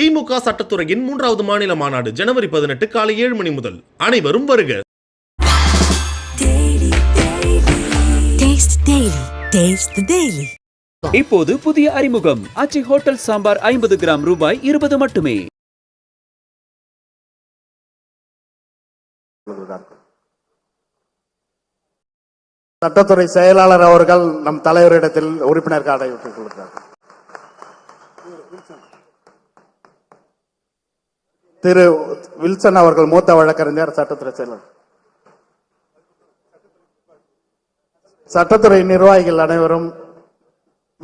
திமுக சட்டத்துறையின் மூன்றாவது மாநில மாநாடு ஜனவரி பதினெட்டு காலை ஏழு மணி முதல். அனைவரும் வருக. Taste Daily. Taste the Daily. இப்போது புதிய அறிமுகம். ஆச்சி ஹோட்டல் சாம்பார் ஐம்பது கிராம் ரூபாய் இருபது மட்டுமே. சட்டத்துறை செயலாளர் அவர்கள் நம் தலைவரிடத்தில் உறுப்பினர் கார்டை விட்டுக் திரு வில்சன் அவர்கள் மூத்த வழக்கறிஞர் சட்டத்துறை செயலர். சட்டத்துறை நிர்வாகிகள் அனைவரும்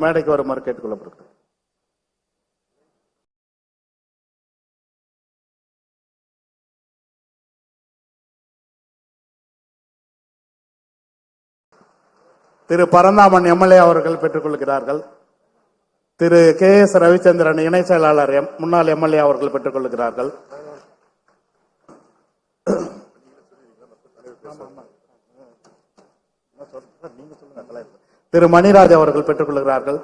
மேடைக்கு வருமாறு கேட்டுக்கொள்ளப்படுகிறது. திரு பரந்தாமன் எம்எல்ஏ அவர்கள் பெற்றுக்கொள்கிறார்கள் திரு கே எஸ் ரவிச்சந்திரன் இணை செயலாளர் எம் முன்னாள் எம்எல்ஏ அவர்கள் பெற்றுக்கொள்கிறார்கள். திரு மணிராஜ் அவர்கள் பெற்றுக்கொள்கிறார்கள்.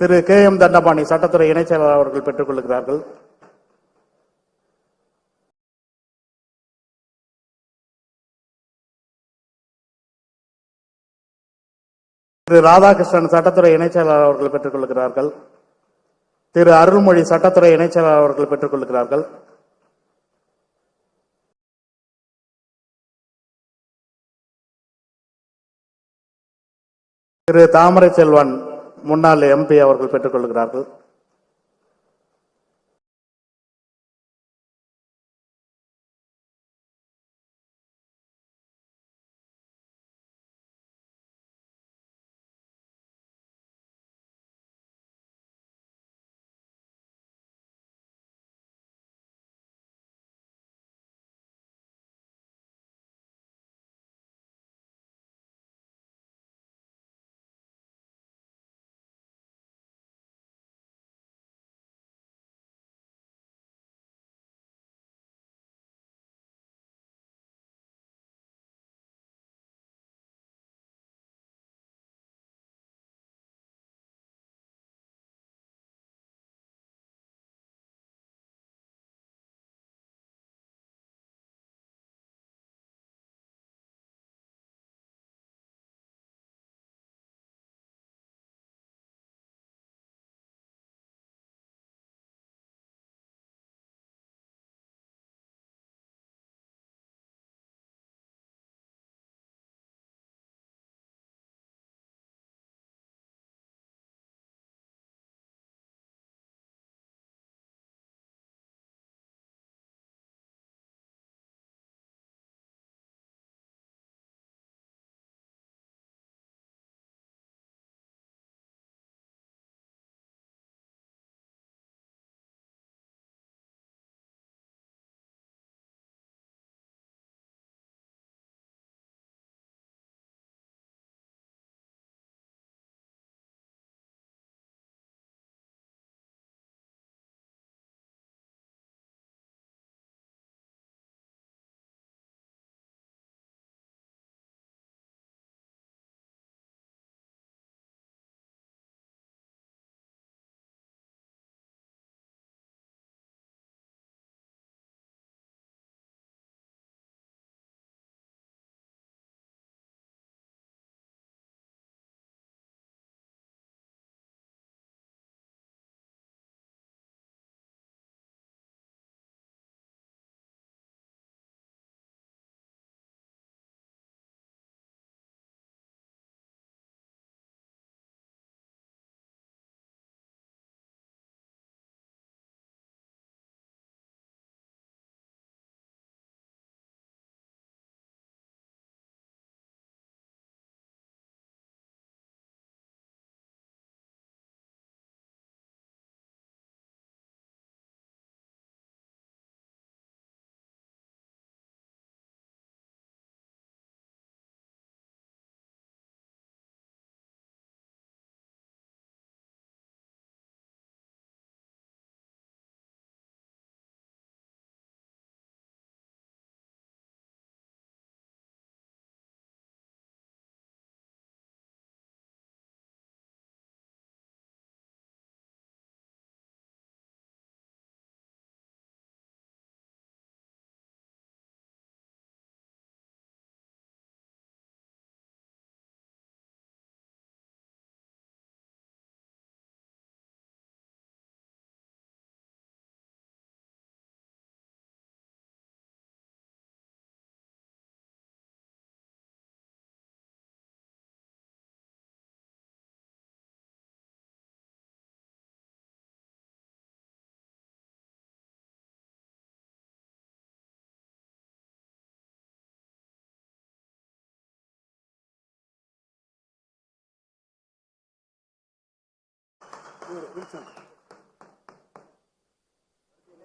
திரு கே எம் தண்டபாணி சட்டத்துறை இணை செயலாளர் அவர்கள் பெற்றுக்கொள்கிறார்கள். திரு ராதாகிருஷ்ணன் சட்டத்துறை இணைச் செயலாளர் அவர்கள் பெற்றுக் கொள்கிறார்கள் திரு அருள்மொழி சட்டத்துறை இணைச் செயலாளர் அவர்கள் பெற்றுக் கொள்கிறார்கள் திரு தாமரை செல்வன் முன்னாள் எம்பி அவர்கள் பெற்றுக்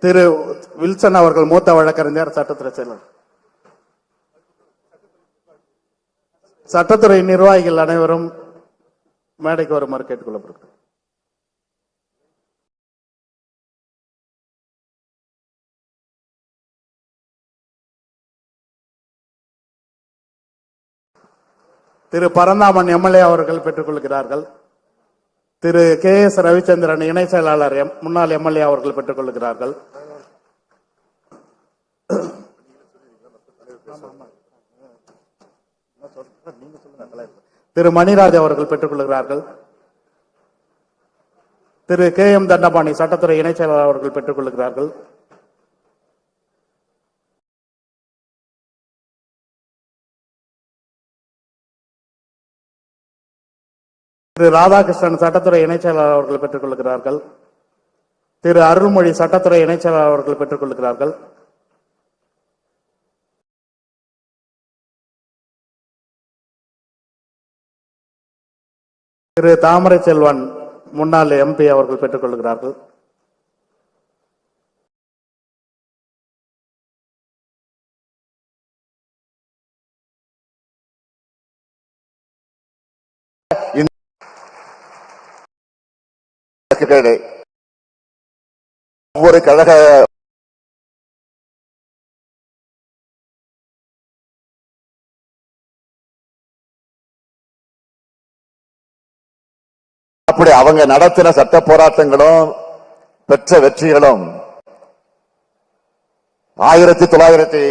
திரு வில்சன் அவர்கள் மூத்த வழக்கறிஞர் சட்டத்துறை செயலர். சட்டத்துறை நிர்வாகிகள் அனைவரும் மேடைக்கு வருமாறு கேட்டுக்கொள்ளப்படுகிறது திரு பரந்தாமன் எம்எல்ஏ அவர்கள் பெற்றுக்கொள்கிறார்கள். திரு கே எஸ் ரவிச்சந்திரன் இணை செயலாளர் எம் முன்னாள் எம்எல்ஏ அவர்கள் பெற்றுக்கொள்கிறார்கள் திரு மணிராஜ் அவர்கள் பெற்றுக்கொள்கிறார்கள் திரு கே எம் தண்டபாணி சட்டத்துறை இணை செயலாளர் அவர்கள் பெற்றுக்கொள்கிறார்கள் திரு ராதாகிருஷ்ணன் சட்டத்துறை இணை செயலாளர் அவர்கள் பெற்றுக்கொள்கிறார்கள். திரு அருள்மொழி சட்டத்துறை இணைச்செயலாளர் அவர்கள் பெற்றுக்கொள்கிறார்கள். திரு தாமரை செல்வன் முன்னாள் எம்பி அவர்கள் பெற்றுக்கொள்கிறார்கள். வழக்குகளை ஒவ்வொரு கழக அப்படி அவங்க நடத்தின சட்ட போராட்டங்களும் பெற்ற வெற்றிகளும் ஆயிரத்தி தொள்ளாயிரத்தி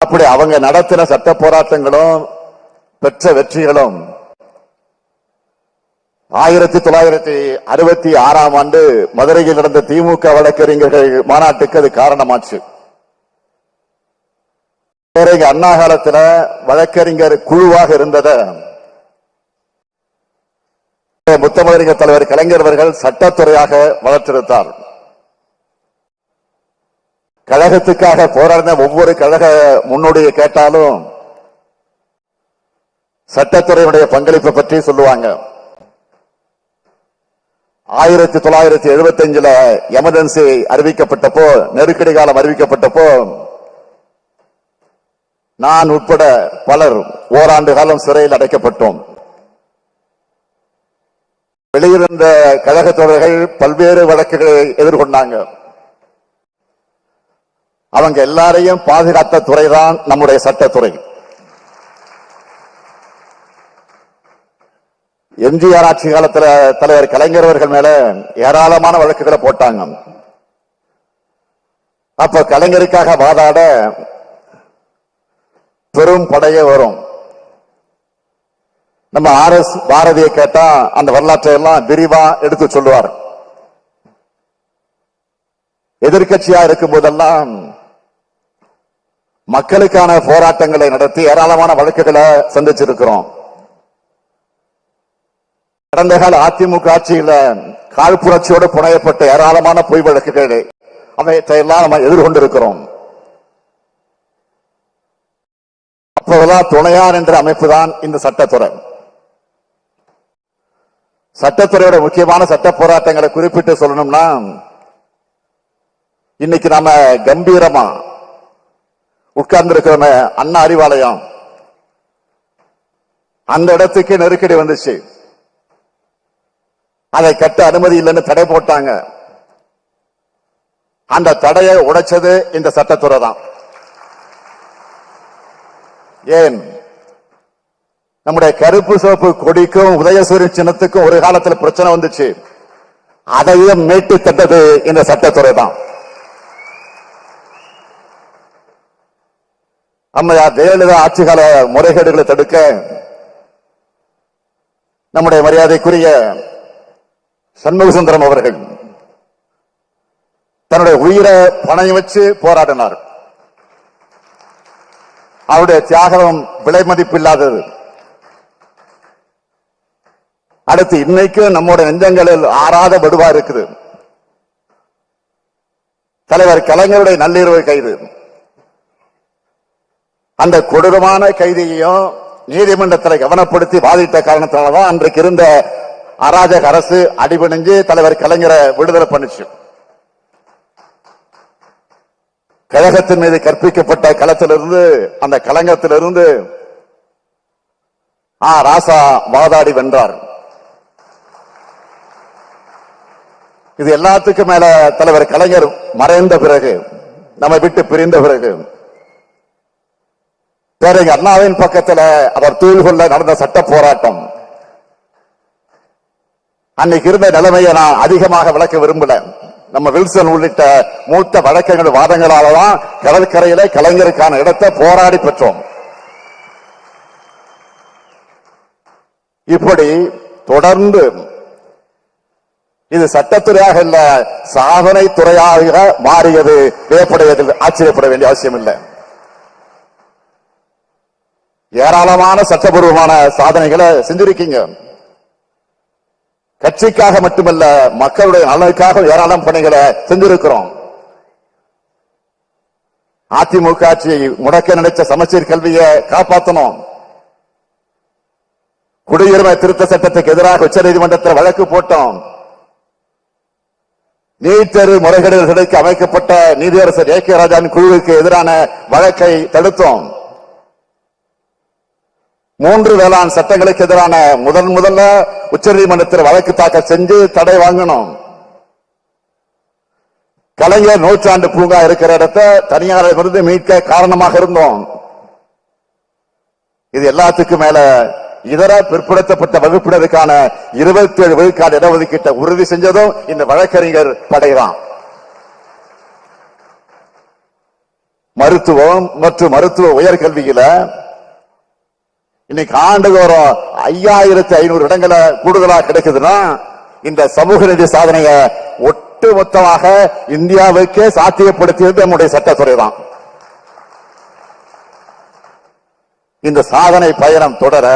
அப்படி அவங்க நடத்தின சட்ட போராட்டங்களும் பெற்ற வெற்றிகளும் ஆயிரத்தி தொள்ளாயிரத்தி அறுபத்தி ஆறாம் ஆண்டு மதுரையில் நடந்த திமுக வழக்கறிஞர்கள் மாநாட்டுக்கு அது காரணமாச்சு. பேரறிஞர் அண்ணா காலத்துல வழக்கறிஞர் குழுவாக இருந்தத முத்தமிழறிஞர் தலைவர் கலைஞர் அவர்கள் சட்டத்துறையாக வளர்த்திருந்தார். கழகத்துக்காக போராடின ஒவ்வொரு கழக முன்னோடியை கேட்டாலும் சட்டத்துறையினுடைய பங்களிப்பை பற்றி சொல்லுவாங்க. ஆயிரத்தி தொள்ளாயிரத்தி எழுபத்தி அஞ்சுல எமர்ஜென்சி அறிவிக்கப்பட்டப்போ நெருக்கடி காலம் அறிவிக்கப்பட்டப்போ நான் உட்பட பலர் ஓராண்டு காலம் சிறையில் அடைக்கப்பட்டோம். வெளியிருந்த கழக தொடர்கள் பல்வேறு வழக்குகளை எதிர்கொண்டாங்க. அவங்க எல்லாரையும் பாதுகாத்த துறைதான் நம்முடைய சட்டத்துறை. எம்ஜிஆர் ஆட்சி காலத்துல தலைவர் கலைஞர் அவர்கள் மேல ஏராளமான வழக்குகளை போட்டாங்க. அப்ப கலைஞருக்காக வாதாட பெரும் படையே வரும். நம்ம ஆர் எஸ் பாரதியை கேட்டா அந்த வரலாற்றை எல்லாம் விரிவா எடுத்து சொல்லுவார். எதிர்க்கட்சியா இருக்கும் போதெல்லாம் மக்களுக்கான போராட்டங்களை நடத்தி ஏராளமான வழக்குகளை சந்திச்சிருக்கிறோம். கடந்த கால அதிமுக ஆட்சியில காழ்ப்புணர்ச்சியோடு புனையப்பட்ட ஏராளமான பொய் வழக்குகள் அவையெல்லாம் நம்ம எதிர்கொண்டிருக்கிறோம். அப்போதெல்லாம் துணையார் என்ற அமைப்பு தான் இந்த சட்டத்துறை. சட்டத்துறையோட முக்கியமான சட்ட போராட்டங்களை குறிப்பிட்டு சொல்லணும்னா இன்னைக்கு நாம கம்பீரமா உட்கார்ந்து அண்ணா அறிவாலயம். அந்த இடத்துக்கு நெருக்கடி வந்துச்சு. அதை கட்ட அனுமதி இல்லைன்னு தடை போட்டாங்க. அந்த தடையை உடைச்சது இந்த சட்டத்துறை தான். ஏன்? நம்முடைய கருப்பு சிவப்பு கொடிக்கும் உதயசூரியன் சின்னத்துக்கும் ஒரு காலத்துல பிரச்சனை வந்துச்சு. அதையும் மீட்டு தந்தது இந்த சட்டத்துறை தான். அம்மையார் ஜெயலலிதா ஆட்சி கால முறைகேடுகளை தடுக்க நம்முடைய மரியாதைக்குரிய சண்முக சுந்தரம் அவர்கள் தன்னுடைய உயிரை பணையம் வச்சு போராடினார். அவருடைய தியாகம் விலை மதிப்பு இல்லாதது. அடுத்து இன்னைக்கு நம்முடைய நெஞ்சங்களில் ஆறாத வடுவா இருக்குது. தலைவர் கலைஞருடைய நள்ளிரவு கைது. அந்த கொடூரமான கைதியையும் நீதிமன்றத்தில் கவனப்படுத்தி வாதிட்ட காரணத்தினாலதான் அன்றைக்கு இருந்த அராஜக அரசு அடிபணிஞ்சு தலைவர் கலைஞரை விடுதலை பண்ணுச்சு. கழகத்தின் மீது கற்பிக்கப்பட்ட களத்திலிருந்து அந்த களங்கத்திலிருந்து ஆ. ராசா வாதாடி வென்றார். இது எல்லாத்துக்கும் மேல தலைவர் கலைஞர் மறைந்த பிறகு நம்மை விட்டு பிரிந்த பிறகு பிறகு அண்ணாவின் பக்கத்துல அவர் தூள் கொள்ள நடந்த சட்ட போராட்டம். அன்னைக்கு இருந்த நிலைமையை நான் அதிகமாக விளக்க விரும்பல. நம்ம வில்சன் உள்ளிட்ட மூத்த வழக்கங்கள் வாதங்களாலதான் கடற்கரையில கலைஞருக்கான இடத்தை போராடி பெற்றோம். இப்படி தொடர்ந்து இது சட்டத்துறையாக இல்ல சாதனை துறையாக மாறியது வேப்படையதில் ஆச்சரியப்பட வேண்டிய அவசியம் இல்லை ஏராளமான சட்டபூர்வமான சாதனைகளை செஞ்சிருக்கீங்க கட்சிக்காக மட்டுமல்ல மக்களுடைய நலனுக்காக ஏராளம் பணிகளை செஞ்சிருக்கிறோம் அதிமுக ஆட்சியை முடக்க நினைச்ச சமச்சீர் கல்வியை காப்பாற்றணும் குடியுரிமை திருத்த சட்டத்துக்கு எதிராக உச்ச நீதிமன்றத்தில் வழக்கு போட்டோம். நீட் தேர்வு முறைகேடுகளுக்கு அமைக்கப்பட்ட நீதியரசர் ஏ கே ராஜாவின் குழுவுக்கு எதிரான வழக்கை தடுத்தோம். மூன்று வேளாண் சட்டங்களுக்கு எதிரான முதன் முதல்ல உச்சநீதிமன்றத்தில் வழக்கு தாக்கல் செஞ்சு தடை வாங்கணும். கலைஞர் நூற்றாண்டு பூங்கா இருக்கிற இடத்தை தனியாரிடமிருந்து மீட்க காரணமாக இருந்தோம். இது எல்லாத்துக்கும் மேல இதர பிற்படுத்தப்பட்ட வகுப்பினருக்கான இருபத்தி ஏழு விழுக்காடு இடஒதுக்கீட்டை உறுதி செஞ்சதும் இந்த வழக்கறிஞர் படைதான். மருத்துவம் மற்றும் மருத்துவ உயர்கல்வியில இன்னைக்கு ஆண்டுதோறும் ஐயாயிரத்தி ஐநூறு இடங்களை கூடுதலா கிடைக்குதுன்னா இந்த சமூக நிதி சாதனையை ஒட்டு மொத்தமாக இந்தியாவுக்கே சாத்தியப்படுத்தியது நம்முடைய சட்டத்துறை தான். இந்த சாதனை பயணம் தொடர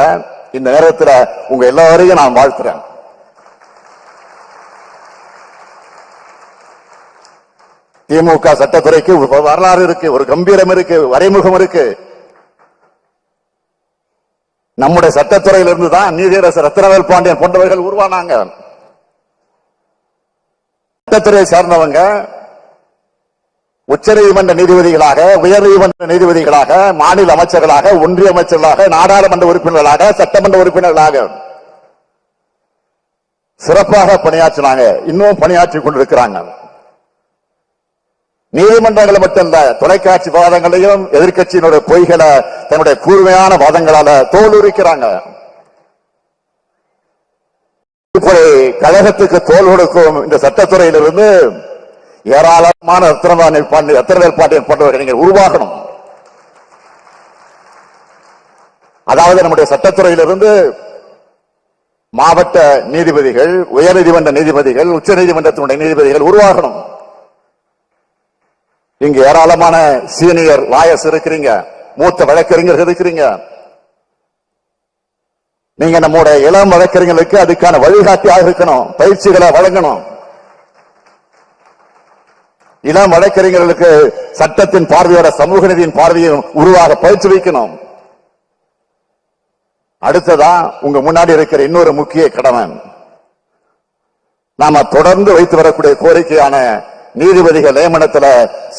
இந்த நேரத்தில் உங்க எல்லாரையும் நான் வாழ்த்துறேன். திமுக சட்டத்துறைக்கு வரலாறு இருக்கு ஒரு கம்பீரம் இருக்கு வரைமுகம் இருக்கு. நம்முடைய சட்டத்துறையிலிருந்து தான் நீதியரசர் ரத்னவேல் பாண்டியன் போன்றவர்கள் உருவானாங்க. சட்டத்துறையை சார்ந்தவங்க உச்சநீதிமன்ற நீதிபதிகளாக உயர்நீதிமன்ற நீதிபதிகளாக மாநில அமைச்சர்களாக ஒன்றிய அமைச்சர்களாக நாடாளுமன்ற உறுப்பினர்களாக சட்டமன்ற உறுப்பினர்களாக சிறப்பாக பணியாற்றினாங்க. இன்னும் பணியாற்றி கொண்டிருக்கிறாங்க. நீதிமன்றங்கள் மட்டுமல்ல தொலைக்காட்சி வாதங்களையும் எதிர்க்கட்சியினுடைய பொய்களை தன்னுடைய கூர்மையான வாதங்களால தோலுரிக்கிறாங்க. இப்படி கழகத்துக்கு தோல் கொடுக்கும் இந்த சட்டத்துறையிலிருந்து ஏராளமான ரத்னவேல் பாண்டியன் ரத்னவேல் பாண்டியன் போன்றவர்கள் நீங்கள் உருவாகணும் அதாவது நம்முடைய சட்டத்துறையிலிருந்து மாவட்ட நீதிபதிகள் உயர்நீதிமன்ற நீதிபதிகள் உச்ச நீதிமன்றத்தினுடைய நீதிபதிகள் உருவாகணும். இங்க ஏராளமான சீனியர் லாயர்ஸ் இருக்கிறீங்க. மூத்த வழக்கறிஞர்கள் இருக்கிறீங்க. நீங்க நம்முடைய இளம் வழக்கறிஞர்களுக்கு அதுக்கான வழிகாட்டியாக இருக்கணும். பயிற்சிகளை வழங்கணும். இளம் வழக்கறிஞர்களுக்கு சட்டத்தின் பார்வையோட சமூக நீதியின் பார்வையும் உருவாக பயிற்சி வைக்கணும். அடுத்ததா உங்க முன்னாடி இருக்கிற இன்னொரு முக்கிய கடமை. நாம தொடர்ந்து வைத்து வரக்கூடிய கோரிக்கையான நீதிபதிகள் நியமனத்தில்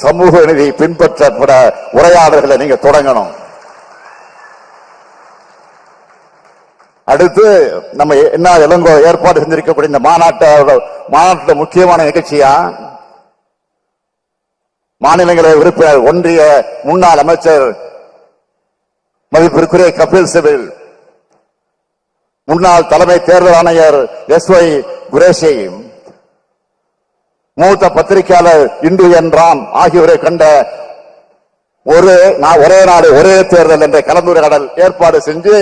சமூக நீதி பின்பற்றப்பட உரையாடல்களை நீங்க தொடங்கணும். அடுத்து நம்ம என்ன இளங்கோ ஏற்பாடு செஞ்சிருக்கக்கூடிய இந்த மாநாட்டோட மாநாட்டில் முக்கியமான நிகழ்ச்சியா? மாநிலங்களை உறுப்பினர் ஒன்றிய முன்னாள் அமைச்சர் மதிப்பிற்குரிய கபில் சிபில் முன்னாள் தலைமை தேர்தல் ஆணையர் எஸ் ஒய் குரேஷையும் மூத்த பத்திரிகையாளர் இந்து என்றாம் ஆகியோரை கண்ட ஒரு நான் ஒரே நாடு ஒரே தேர்தல் என்ற கலந்துரையாடல் ஏற்பாடு செஞ்சு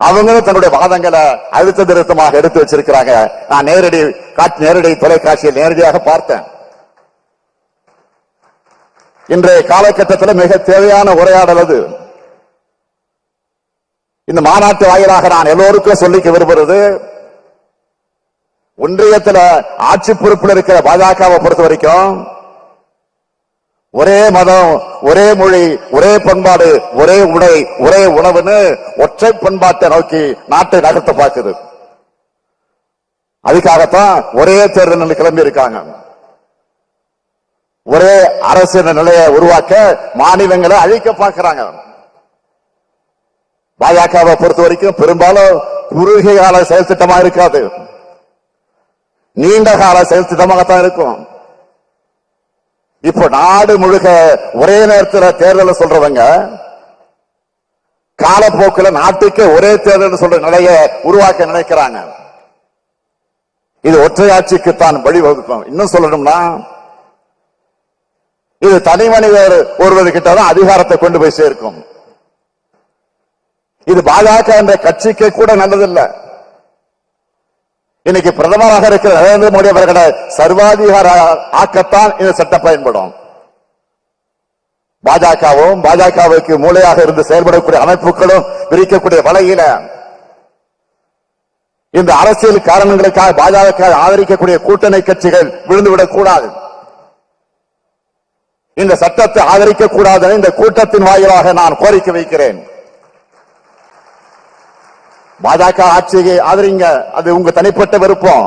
அவங்களும் தன்னுடைய வாதங்களை அழுத்த திருத்தமாக எடுத்து வச்சிருக்கிறாங்க. நான் நேரடி காட்சி நேரடி தொலைக்காட்சியில் நேரடியாக பார்த்தேன். இன்றைய காலகட்டத்தில் மிக தேவையான உரையாடல் அது. இந்த மாநாட்டு வாயிலாக நான் எல்லோருக்கும் சொல்லிக்க விரும்புறது ஒன்றியத்துல ஆட்சி பொறுப்பில் இருக்கிற பாஜகவை பொறுத்த வரைக்கும் ஒரே மதம் ஒரே மொழி ஒரே பண்பாடு ஒரே உடை ஒரே உணவுன்னு ஒற்றை பண்பாட்டை நோக்கி நாட்டை நகர்த்த பார்க்குது. அதுக்காகத்தான் ஒரே தேர்தல் கிளம்பி இருக்காங்க. ஒரே அரசு நிலையை உருவாக்க மாநிலங்களை அழிக்க பார்க்கிறாங்க. பாஜகவை பொறுத்த வரைக்கும் பெரும்பாலும் குறுகிய கால செயல் திட்டமா இருக்காது. நீண்ட கால செயல் திட்டமாகத்தான் இருக்கும். இப்போ நாடு முழுக்க ஒரே நேரத்தில் தேர்தல் சொல்றவங்க காலப்போக்கில் நாட்டுக்கு ஒரே தேர்தல் சொல்ற நிலையை உருவாக்க நினைக்கிறாங்க. இது ஒற்றையாட்சிக்கு தான் வழிவகுக்கும். இன்னும் சொல்லணும்னா இது தனி மனிதர் ஒருவர் கிட்ட தான் அதிகாரத்தை கொண்டு போய் சேர்க்கும். இது பாஜக என்ற கட்சிக்கு கூட நல்லதில்லை. இன்னைக்கு பிரதமராக இருக்கிற நரேந்திர மோடி அவர்களை சர்வாதிகார ஆக்கத்தான் இந்த சட்டம் பயன்படும். பாஜகவும் பாஜகவுக்கு மூளையாக இருந்து செயல்படக்கூடிய அமைப்புகளும் விரிக்கக்கூடிய வலையில இந்த அரசியல் காரணங்களுக்காக பாஜக ஆதரிக்கக்கூடிய கூட்டணி கட்சிகள் விழுந்துவிடக் கூடாது. இந்த சட்டத்தை ஆதரிக்க கூடாது இந்த கூட்டத்தின் வாயிலாக நான் கோரிக்கை வைக்கிறேன். பாஜக ஆட்சியை ஆதரிங்க. அது உங்க தனிப்பட்ட விருப்பம்.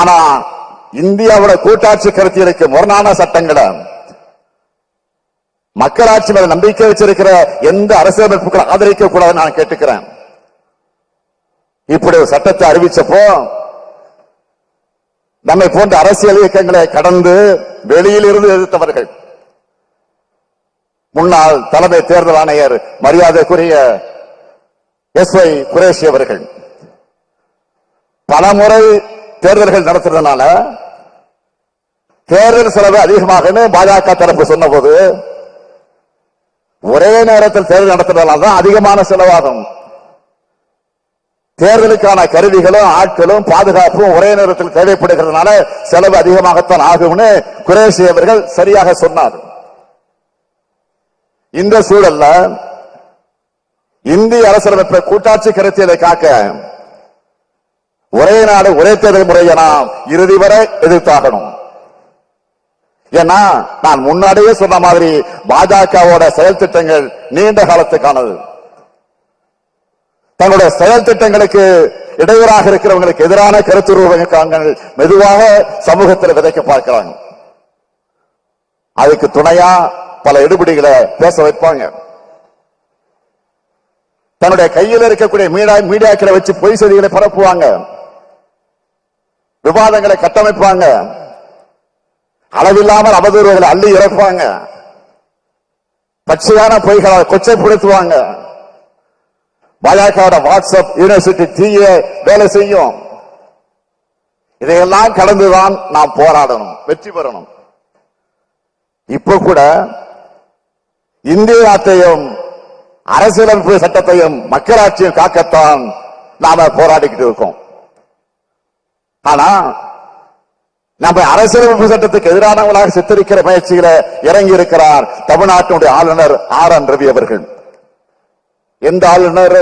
ஆனா இந்தியாவோட கூட்டாட்சி கருத்தியலுக்கு முரணான சட்டங்களை மக்களாட்சி மேல நம்பிக்கை வச்சிருக்கிற எந்த அரசியலமைப்புகளை ஆதரிக்க கூடாதுன்னு நான் கேட்டுக்கிறேன். இப்படி ஒரு சட்டத்தை அறிவிச்சப்போ நம்மை போன்ற அரசியல் இயக்கங்களை கடந்து வெளியில் இருந்து எதிர்த்தவர்கள் முன்னாள் தலைமை தேர்தல் ஆணையர் மரியாதைக்குரிய எஸ் ஒய் குரேஷி அவர்கள். பலமுறை தேர்தல்கள் நடத்துறதுனால தேர்தல் செலவு அதிகமாக பாஜக தரப்பு சொன்னபோது ஒரே நேரத்தில் தேர்தல் நடத்துறதுனால தான் அதிகமான செலவாகும். தேர்தலுக்கான கருவிகளும் ஆட்களும் பாதுகாப்பும் ஒரே நேரத்தில் தேவைப்படுகிறதுனால செலவு அதிகமாகத்தான் ஆகும்னு குரேஷி அவர்கள் சரியாக சொன்னார். இந்த சூழல்ல இந்திய அரசியலமைப்பை கூட்டாட்சி கருத்தியலை காக்க ஒரே நாடு ஒரே தேர்தல் முறையை நாம் இறுதி வரை எதிர்த்தாகணும். ஏன்னா நான் முன்னாடியே சொன்ன மாதிரி பாஜகவோட செயல் திட்டங்கள் நீண்ட காலத்துக்கானது. தங்களுடைய செயல் திட்டங்களுக்கு இடையூறாக இருக்கிறவங்களுக்கு எதிரான கருத்து ரூபங்கள் மெதுவாக சமூகத்தில் விதைக்க பார்க்கிறாங்க. அதுக்கு துணையா பல எடுபடிகளை பேச வைப்பாங்க. தன்னுடைய கையில் இருக்கக்கூடிய மீடியா மீடியாக்களை வச்சு பொய் செய்திகளை பரப்புவாங்க. விவாதங்களை கட்டமைப்பாங்க. அளவில்லாமல் அவதூறுகளை அள்ளி இறப்பாங்க பச்சையான பொய்களை கொச்சைப்படுத்துவாங்க. பாஜகவோட வாட்ஸ்அப் யூனிவர்சிட்டி தீய வேலை செய்யும். இதையெல்லாம் கடந்துதான் நாம் போராடணும் வெற்றி பெறணும். இப்ப கூட இந்திய நாட்டையும் அரசியலமைப்பு சட்டத்தையும் மக்களாட்சியும் காக்கத்தான் நாம போராடிக்கிட்டு இருக்கோம். ஆனா நம்ம அரசியலமைப்பு சட்டத்துக்கு எதிரானவங்களாக சித்தரிக்கிற முயற்சிகளை இறங்கி இருக்கிறார் தமிழ்நாட்டினுடைய ஆளுநர் ஆர் என் ரவி அவர்கள். எந்த ஆளுநர்?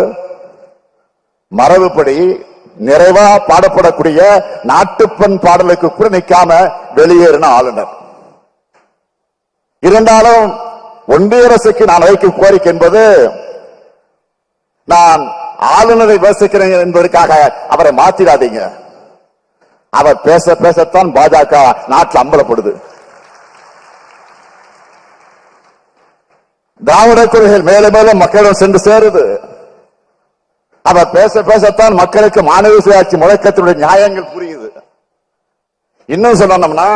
மரபுப்படி நிறைவா பாடப்படக்கூடிய நாட்டுப்பண் பாடலுக்கு கூட நிக்காம வெளியேறின ஆளுநர். இருந்தாலும் ஒன்றிய அரசுக்கு நான் வைக்கும் கோரிக்கை என்பது நான் ஆளுநரை விமர்சிக்கிறேன் என்பதற்காக அவரை மாத்திடாதீங்க அவர் பேச பேசத்தான் பாஜக நாட்டில் அம்பலப்படுது. திராவிட கொள்கைகள் மேலும் மேலும் மக்களிடம் சென்று சேருது. அவர் பேச பேசத்தான் மக்களுக்கு மாணவ சுயாட்சி முழக்கத்தினுடைய நியாயங்கள் புரியுது. இன்னும் சொல்லணும்னா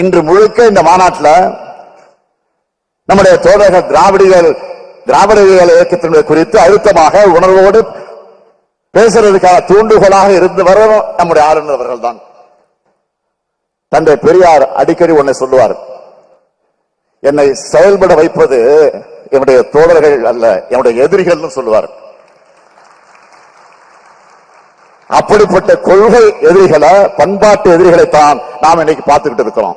இன்று முழுக்க இந்த மாநாட்டில் நம்முடைய தோழர்கள் திராவிடிகள் திராவிடர்கள் இயக்கத்தினுடைய குறித்து அழுத்தமாக உணர்வோடு பேசுறதுக்கான தூண்டுகோலாக இருந்து வரணும் நம்முடைய ஆளுநர் அவர்கள் தான் தந்தை பெரியார் அடிக்கடி ஒன்னை சொல்லுவார் என்னை செயல்பட வைப்பது என்னுடைய தோழர்கள் அல்ல என்னுடைய எதிரிகள் சொல்லுவார். அப்படிப்பட்ட கொள்கை எதிரிகளை பண்பாட்டு எதிரிகளை தான் நாம் இன்னைக்கு பார்த்துக்கிட்டு இருக்கிறோம்.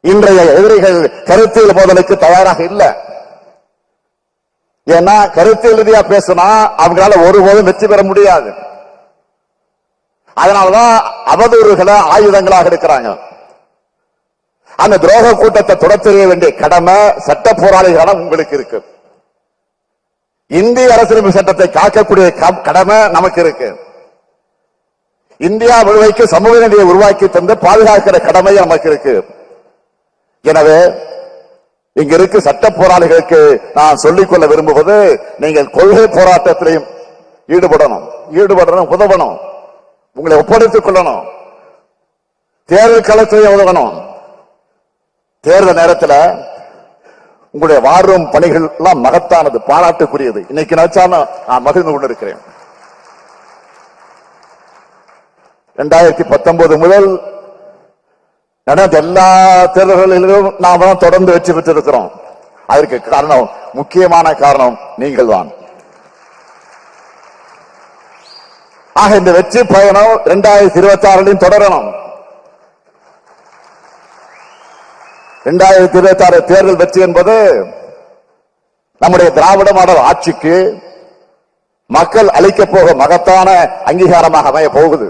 இன்றைய எதிரிகள் கருத்தியல் மோதலுக்கு தயாராக இல்லை. ஏன்னா கருத்தியல் ரீதியா பேசினா அவங்களால ஒருபோதும் வெற்றி பெற முடியாது. அதனாலதான் அவதூறுகளை ஆயுதங்களாக எடுக்கிறாங்க. அந்த துரோக கூட்டத்தை தொடர்த்தெறிய வேண்டிய கடமை சட்ட போராளிகளான உங்களுக்கு இருக்கு. இந்திய அரசியலமைப்பு சட்டத்தை காக்கக்கூடிய க- கடமை நமக்கு இருக்கு. இந்தியா முழுமைக்கு சமூக நிலையை உருவாக்கி தந்து பாதுகாக்கிற கடமை நமக்கு இருக்கு. எனவே இங்க இருக்கு சட்ட போராளிகளுக்கு நான் சொல்லிக்கொள்ள விரும்புவது நீங்கள் கொள்கை போராட்டத்திலையும் ஈடுபடணும். ஈடுபடணும் உதவணும். உங்களை ஒப்படைத்துக் கொள்ளணும். தேர்தல் களத்திலையும் உதவணும் தேர்தல் நேரத்துல உங்களுடைய வாரும் பணிகள் எல்லாம் மகத்தானது பாராட்டுக்குரியது. இன்னைக்கு நினைச்சாலும் நான் மகிழ்ந்து கொண்டிருக்கிறேன். இரண்டாயிரத்தி பத்தொன்பது முதல் ஏன்னா எல்லா தேர்தல்களிலும் நாம் தான் தொடர்ந்து வெற்றி பெற்றிருக்கிறோம். அதற்கு காரணம் முக்கியமான காரணம் நீங்கள் தான் ஆக இந்த வெற்றி பயணம் இரண்டாயிரத்தி இருபத்தி ஆறுலையும் தொடரணும். இரண்டாயிரத்தி இருபத்தி ஆறு தேர்தல் வெற்றி என்பது நம்முடைய திராவிட மாடல் ஆட்சிக்கு மக்கள் அளிக்க போக மகத்தான அங்கீகாரமாக அமைய போகுது.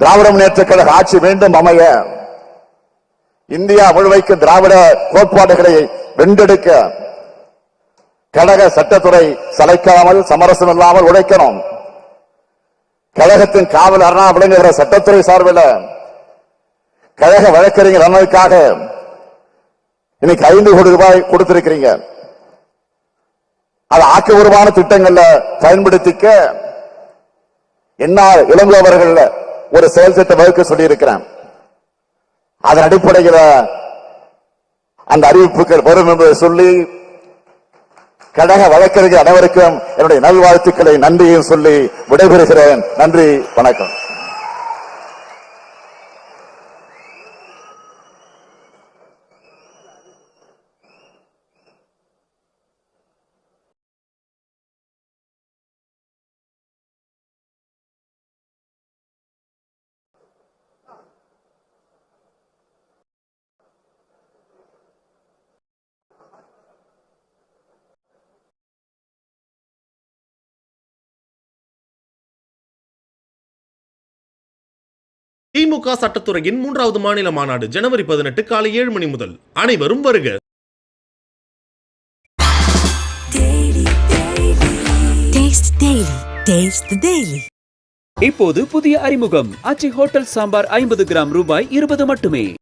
திராவிட முன்னேற்ற கழக ஆட்சி மீண்டும் அமைய இந்தியா முழுமைக்கும் திராவிட கோட்பாடுகளை வென்றெடுக்க கழக சட்டத்துறை சளைக்காமல் சமரசம் இல்லாமல் உழைக்கணும். கழகத்தின் காவல் அரணா விளங்குகிற சட்டத்துறை சார்பில் கழக வழக்கறிஞர் அண்ணனுக்காக இன்னைக்கு ஐந்து கோடி ரூபாய் கொடுத்திருக்கிறீங்க. அது ஆக்கபூர்வமான திட்டங்கள்ல பயன்படுத்திக்க என்ன இளங்கோவர்கள் ஒரு செயல் திட்டம் வகுக்க சொல்லி இருக்கிறேன் அதன் அடிப்படையில் அந்த அறிவிப்புகள் வரும் என்று சொல்லி கழக வழக்கறிஞர் அனைவருக்கும் என்னுடைய நல்வாழ்த்துக்களை நன்றியும் சொல்லி விடைபெறுகிறேன். நன்றி வணக்கம். திமுக சட்டத்துறையின் மூன்றாவது மாநில மாநாடு ஜனவரி பதினெட்டு காலை ஏழு மணி முதல். அனைவரும் வருக. இப்போது புதிய அறிமுகம். ஆச்சி ஹோட்டல் சாம்பார் ஐம்பது கிராம் ரூபாய் இருபது மட்டுமே.